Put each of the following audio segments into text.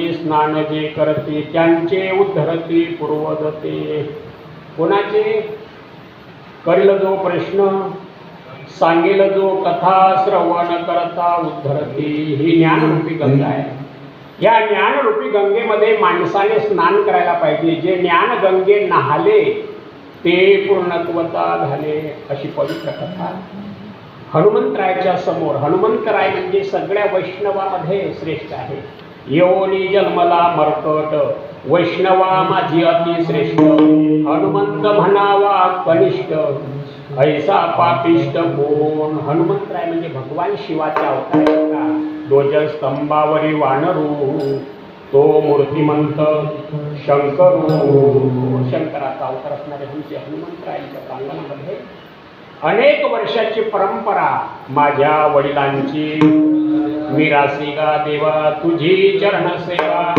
पाणी स्नान जे करते त्यांचे उद्धरती पूर्वदते. कोणाचे? करील जो प्रश्न सांगेल जो कथा श्रवण करता उद्धरती. ही ज्ञानरूपी गंगा आहे. या ज्ञानरूपी गंगेमध्ये माणसाने स्नान करायला पाहिजे. जे ज्ञान गंगे नहाले ते पूर्णत्वता झाले अशी पवित्र कथा. हनुमंतरायाच्या समोर. हनुमंतराय म्हणजे सगळ्या वैष्णवामध्ये श्रेष्ठ आहे. योनी जन्मला मरकट. वैष्णवा माझी अतिश्रेष्ठ हनुमंत म्हणावा कनिष्ठ. ऐसा पापिष्ट कोण? हनुमंतराय म्हणजे भगवान शिवाच्या अवतार ध्वज स्तंभावरी वानरू. तो मूर्तिमंत शंकरू. शंकराचा अवतार असणारे म्हणजे हनुमंतरायांच्या प्रांगणामध्ये अनेक वर्षाची परंपरा माझ्या वडिलांची. विरासिका गा देवा तुझी चरणसेवा.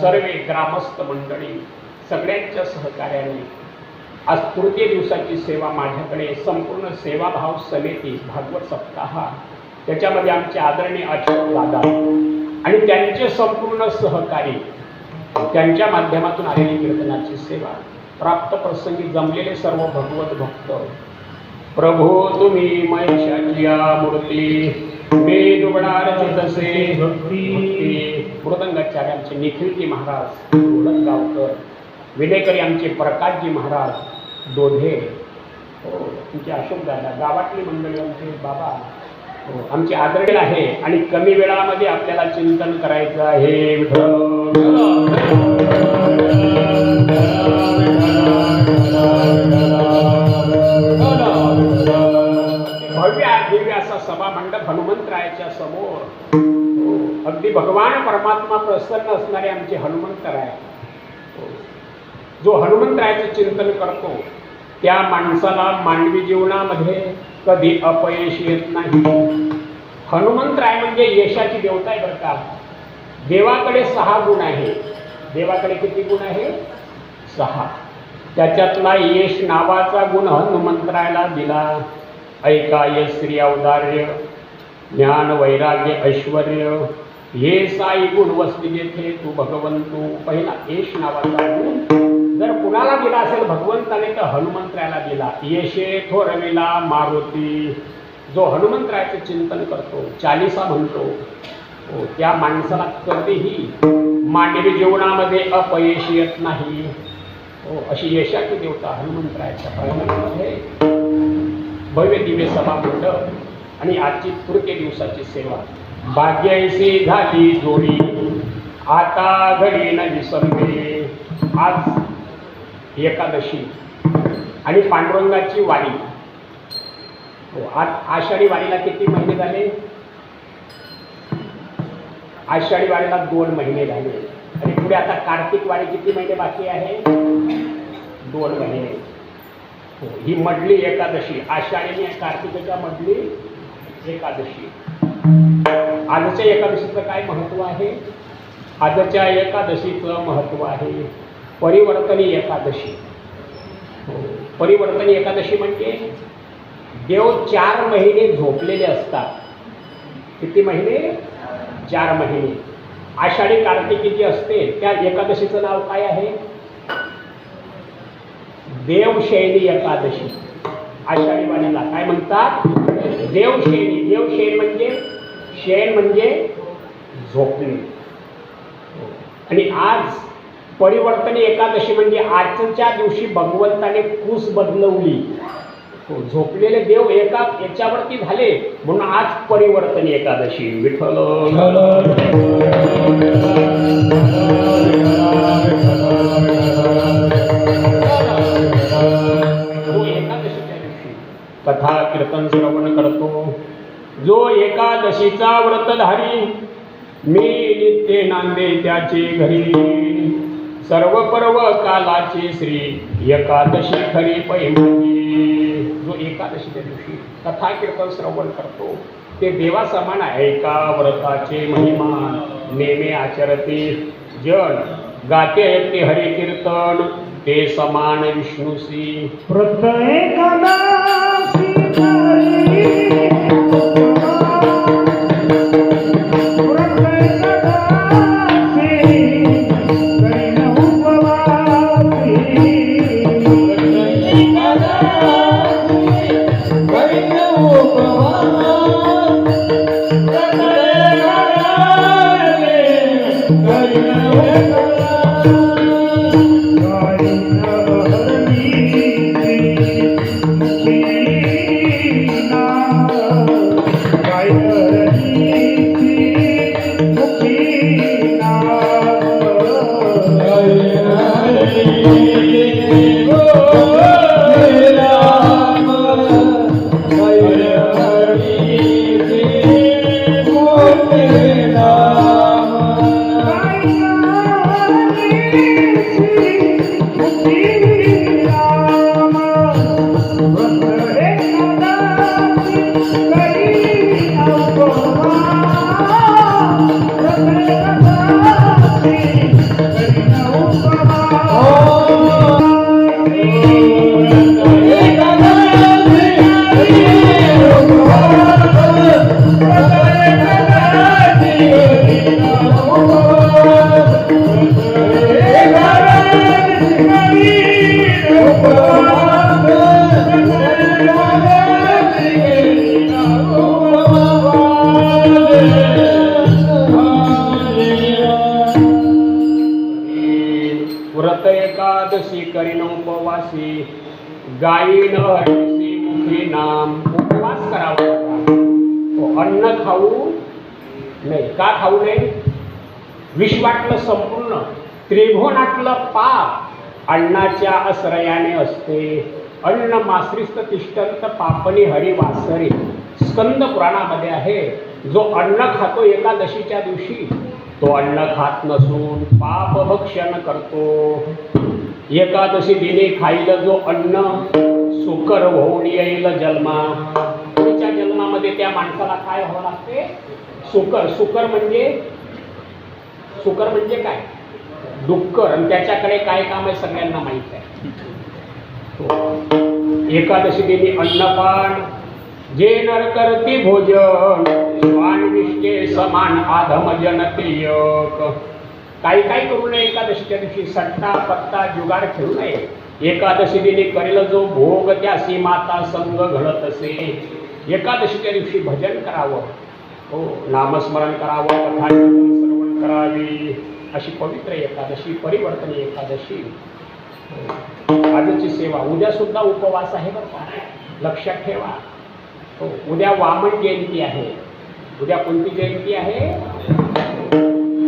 सर्वे ग्रामस्थ मंडळी सगळ्यांच्या सहकार्याने आज तृतीय दिवसाची सेवा माझ्याकडे संपूर्ण सेवाभाव समिती भागवत सप्ताह त्याच्यामध्ये आमचे आदरणीय अशोक दादा आणि त्यांचे संपूर्ण सहकारी त्यांच्या माध्यमातून आलेली कीर्तनाची सेवा प्राप्त प्रसंगी जमलेले सर्व भगवत भक्त. प्रभो तुम्ही महेशाची मूर्ती वेद दुबडार चितसे भक्ती मृदंगाचार्य आमचे निखिलजी महाराज गावकर विलेकरी आमचे प्रकाशजी महाराज दोधे हो अशोक दादा गावातली मंडळी आमचे बाबा. हो आमचे आदरणीय आहे आणि कमी वेळामध्ये आपल्याला चिंतन करायचं आहे विठ्ठल. सभा मंडप हनुमंतरायाच्या समोर. हो, अगदी भगवान परमात्मा प्रसन्न असणारे आमचे हनुमंतराय. हो. जो हनुमंतरायाचे चिंतन करतो त्या माणसाला मानवी जीवनामध्ये कधी अपयश येत नाही. हनुमंतराय म्हणजे यशाची देवता आहे बरं का. देवाकडे सहा गुण आहे. देवाकडे किती गुण आहे? सहा. त्याच्यातला यश नावाचा गुण हनुमंतरायला दिला. ऐका यश श्री औदार्य ज्ञान वैराग्य ऐश्वर हे साई गुण वस्ती जेथे तू भगवंतू. पहिला येश नावाचा गुण. जर कुणाला दिला असेल भगवंताने तर हनुमंतरायाला दिला. येशे थोरविला मारुती. जो हनुमंतरायाचे चिंतन करतो चालिसा म्हणतो हो, त्या माणसाला कधीही मानवी जीवनामध्ये अपयश येत नाही. हो अशी यशाची देवता हनुमंतरायाच्या प्रमाणामध्ये भव्य दिव्य सभा आणि आजची तृतीय दिवसाची सेवा. भाग्यैसी झाली जोडी. आता घडी न विसरले आज एकादशी आणि पांडुरंगाची वारी. हो आज आषाढी वारीला किती महिने झाले? आषाढी वारीला दोन महिने झाले. आणि पुढे आता कार्तिक वारी किती महिने बाकी आहे? दोन महिने. ही मधली एकादशी आषाढी कार्तिकेच्या मधली एकादशी. आजच्या एकादशीचं काय महत्त्व आहे? आजच्या एकादशीचं महत्त्व आहे परिवर्तनी एकादशी. हो, परिवर्तनी एकादशी म्हणजे देव चार महिने झोपलेले असतात. किती महिने? चार महिने. आषाढी कार्तिकी जी असते त्या एकादशीचं नाव काय आहे? देवशैली एकादशी. आषाढी वाणीला काय म्हणतात? देवशैनी देवशैन म्हणजे? शैन म्हणजे झोपणे. आणि आज परिवर्तनी एकादशी म्हणजे आजच्या दिवशी भगवंताने कूस बदलवली. हो, झोपलेले देव एका याच्यावरती झाले म्हणून आज परिवर्तनी एकादशी. विठ्ठल. विठ्ठल. कथा कीर्तन श्रवण करतो. जो एकादशीचा व्रतधारी मी नित्य नांदे त्याचे घरी. सर्व पर्व कालाची श्री एकादशी खरी पैमाची जो एकादशीच्या दिवशी कथा कीर्तन श्रवण करतो ते देवासमान आहे का? व्रताचे महिमा नेमे आचरते. जन गाते ते हरिकीर्तन ते समान विष्णुसी प्रत्येकाला Amen. व्रत एकादशी करीन उपवासी. गायीन हरिसी मुखी नाम. उपवास करावा. तो अन्न खाऊ नाही का खाऊ नये विश्वातलं संपूर्ण त्रिभुवनातलं पाप अन्नाच्या आश्रयाने असते. अन्न मासरिस्त तिष्ठंत पापनी हरिवासरी स्कंद पुराणामध्ये आहे जो अन्न खातो एकादशीच्या दिवशी तो अन्न खात नसून पाप भक्षण करतो. एकादशी दिने खाईल जो अन्न सुकर होऊन येईल जन्मा पुढच्या जन्मामध्ये त्या माणसाला काय व्हावं लागते? सुकर. सुकर म्हणजे सुकर म्हणजे काय? डुक्कर आणि त्याच्याकडे काय काम आहे सगळ्यांना माहीत आहे. हो. एकादशी दिनी अन्नपान जे नर करती भोजन श्वान विष्टे समान आधम जनतियक काही काही करू नये एकादशीच्या दिवशी सट्टा पत्ता जुगार खेळू नये. एकादशी दिनी करेल जो भोग त्यासी माता संग घडत असे. एकादशीच्या दिवशी भजन करावं. हो नामस्मरण करावं कथा श्रवण करावी. अशी पवित्र एकादशी परिवर्तनी एकादशी. हो. आजची सेवा उद्या सुद्धा उपवास आहे बरं का? लक्षात ठेवा. हो. उद्या वामन जयंती आहे. उद्या कोणती जयंती आहे?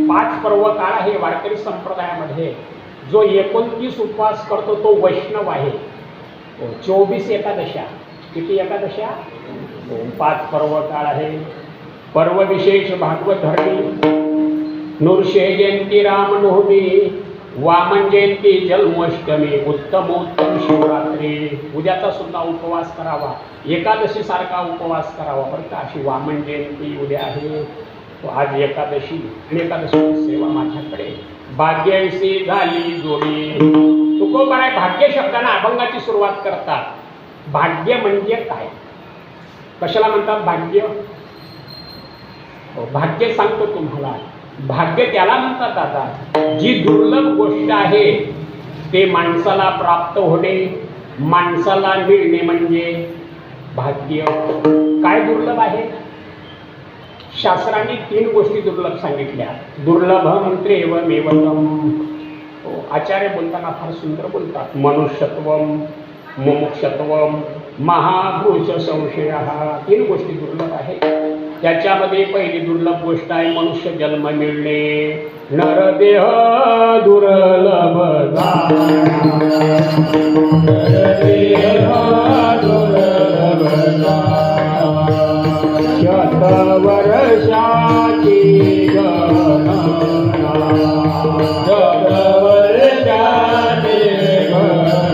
पाच पर्व काळ आहे वारकरी संप्रदायामध्ये. जो एकोणतीस उपवास करतो तो वैष्णव आहे. हो, चोवीस एकादशा किती एकादशा हो, पाच पर्व काळ आहे. पर्व विशेष भागवत धरणी नृशे जयंती रामनवमी वामन म्हणजे जयंती जन्माष्टमी उत्तमोत्तम शिवरात्री. उद्याचा सुद्धा उपवास करावा. एकादशी सारखा उपवास करावा. बरं का? अशी वामन म्हणजे जयंती उद्या आहे. आज एकादशी आणि एकादशी सेवा माझ्याकडे. भाग्यविषयी झाली जोडी. तुकोबाराय भाग्य शब्दाने अभंगाची सुरुवात करतात. भाग्य म्हणजे काय? कशाला म्हणतात भाग्य? हो, भाग्य सांगतो तुम्हाला. भाग्य त्याला म्हणतात आता. जी दुर्लभ गोष्ट आहे ते माणसाला प्राप्त होणे माणसाला मिळणे म्हणजे भाग्य. काय दुर्लभ आहे? शास्त्रांनी तीन गोष्टी दुर्लभ सांगितल्या. दुर्लभ मंत्रे व हो, आचार्य बोलताना फार सुंदर बोलतात. मनुष्यत्वम मुमुक्षत्वम महापुरुष संशय तीन गोष्टी दुर्लभ. त्याच्यामध्ये पहिली दुर्लभ गोष्ट आहे मनुष्य जन्म मिळणे. नरदेह दुर्लभ शतवर्षाची गणना. शतवर्षाची गणना.